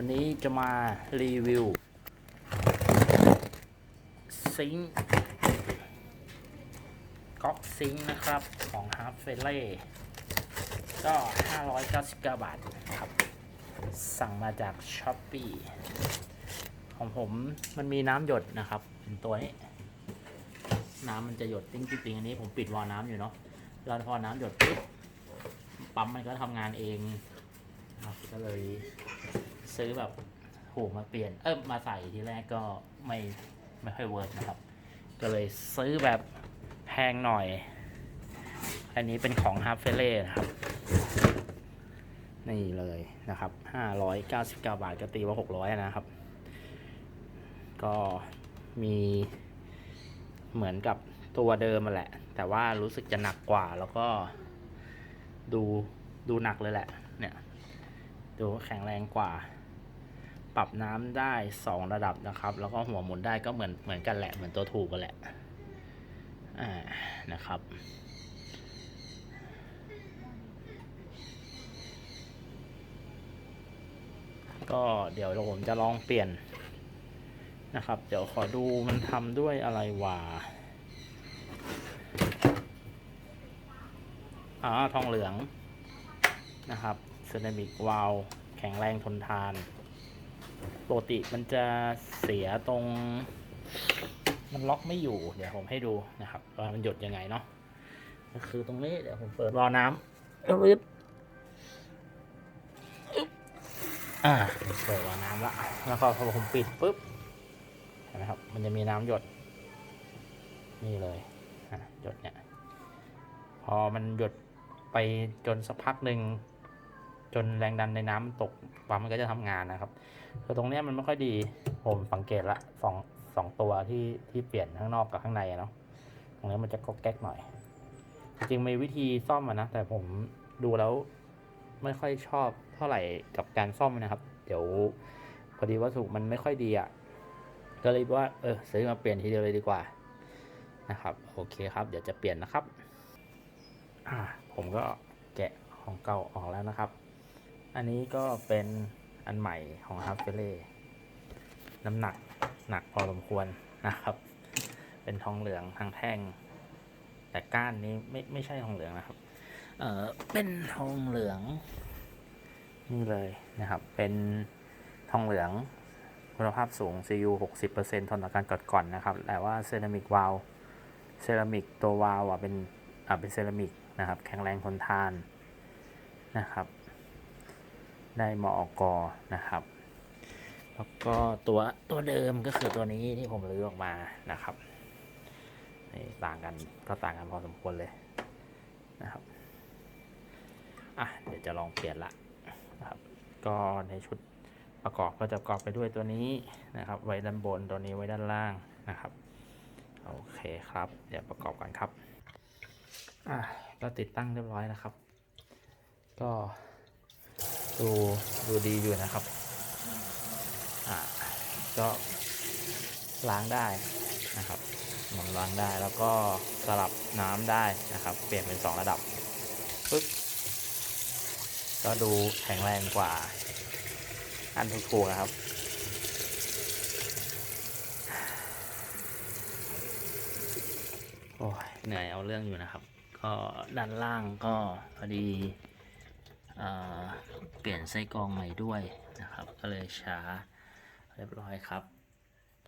วันนี้จะมารีวิว ซิงก๊อกซิงนะครับ ของ h a r f e l e ก็ 599 บาทครับ สั่งมาจาก s h o p e e ของผมมันมีน้ำหยดนะครับเป็นตัวนี้ น้ำมันจะหยดติ้งติ้งๆอันนี้ผมปิดวาล์วน้ำอยู่เนาะแล้วพอน้ำหยดปุ๊บปั๊มมันก็ทำงานเองครับก็เลย ซื้อแบบถูมาเปลี่ยน เออมาใส่ทีแรกก็ไม่ไม่ค่อยเวิร์กนะครับ ก็เลยซื้อแบบแพงหน่อย อันนี้เป็นของ h a r f e l e นะครับ นี่เลยนะครับ599บาทก็ตีว่า600นะครับ ก็มีเหมือนกับตัวเดิมมาแหละ แต่ว่ารู้สึกจะหนักกว่าแล้วก็ดูดูหนักเลยแหละ เนี่ย ดูแข็งแรงกว่า ปรับน้ำได้ 2 ระดับนะครับ แล้วก็หัวหมุนได้ก็เหมือนเหมือนกันแหละเหมือนตัวถูกกันแหละอ่านะครับก็เดี๋ยวผมจะลองเปลี่ยนนะครับ เดี๋ยวขอดูมันทำด้วยอะไรวะอ๋อทองเหลืองนะครับเซรามิกวาลแข็งแรงทนทาน ปกติมันจะเสียตรง มันล็อกไม่อยู่ เดี๋ยวผมให้ดูนะครับว่ามันหยดยังไงเนาะก็คือตรงนี้เดี๋ยวผมเปิดรอน้ำเอ๊บอ่าเปิดรอน้ำละแล้วก็พอผมปิดปุ๊บเห็นไหมครับ มันจะมีน้ำหยด นี่เลยหยดเนี่ย พอมันหยดไปจนสักพักหนึ่ง จนแรงดันในน้ำมันตกปั๊มมันก็จะทำงานนะครับคือตรงเนี้ยมันไม่ค่อยดีผมสังเกตละสองสองตัวที่ที่เปลี่ยนข้างนอกกับข้างในเนาะตรงนี้มันจะก็แก๊กหน่อย จริงๆมีวิธีซ่อมอะนะแต่ผมดูแล้วไม่ค่อยชอบเท่าไหร่กับการซ่อมนะครับ เดี๋ยวพอดีวัสดุมันไม่ค่อยดีอะก็เลยว่าเออซื้อมาเปลี่ยนทีเดียวเลยดีกว่านะครับ โอเคครับ เดี๋ยวจะเปลี่ยนนะครับ อ่า ผมก็แกะของเก่าออกแล้วนะครับ อันนี้ก็เป็นอันใหม่ของ h a r f e l e น้ำหนักหนักพอสมควรนะครับ เป็นทองเหลืองทางแท่ง แต่ก้านนี้ไม่ไม่ใช่ทองเหลืองนะครับ เออเป็นทองเหลือง นี่เลยนะครับ เป็นทองเหลืองคุณภาพสูง CU 60%ทนต่อการกดก่อนนะครับ แต่ว่าเซรามิกวาลเซรามิกตัววาลอะเป็นอ่าเป็นเซรามิกนะครับ แข็งแรงทนทานนะครับ ได้มอกอนะครับ แล้วก็ตัวตัวเดิมก็คือตัวนี้ที่ผมรื้อออกมานะครับนี่ต่างกันก็ต่างกันพอสมควรเลยนะครับอะเดี๋ยวจะลองเปลี่ยนละนะครับก็ในชุดประกอบก็จะประกอบไปด้วยตัวนี้นะครับ ไว้ด้านบนตัวนี้ไว้ด้านล่างนะครับโอเคครับ เดี๋ยวประกอบกันครับอะก็ติดตั้งเรียบร้อยนะครับ ก็ ดูดูดีอยู่นะครับ อ่าก็ล้างได้นะครับหมุนล้างได้แล้วก็สลับน้ำได้นะครับ เปลี่ยนเป็น 2 ระดับปึ๊บก็ดูแข็งแรงกว่า อันถูกๆนะครับโอ้ยเหนื่อยเอาเรื่องอยู่นะครับ ก็ด้านล่างก็พอดี เปลี่ยนไส้กรองใหม่ด้วยนะครับ ก็เลยช้าเรียบร้อยครับ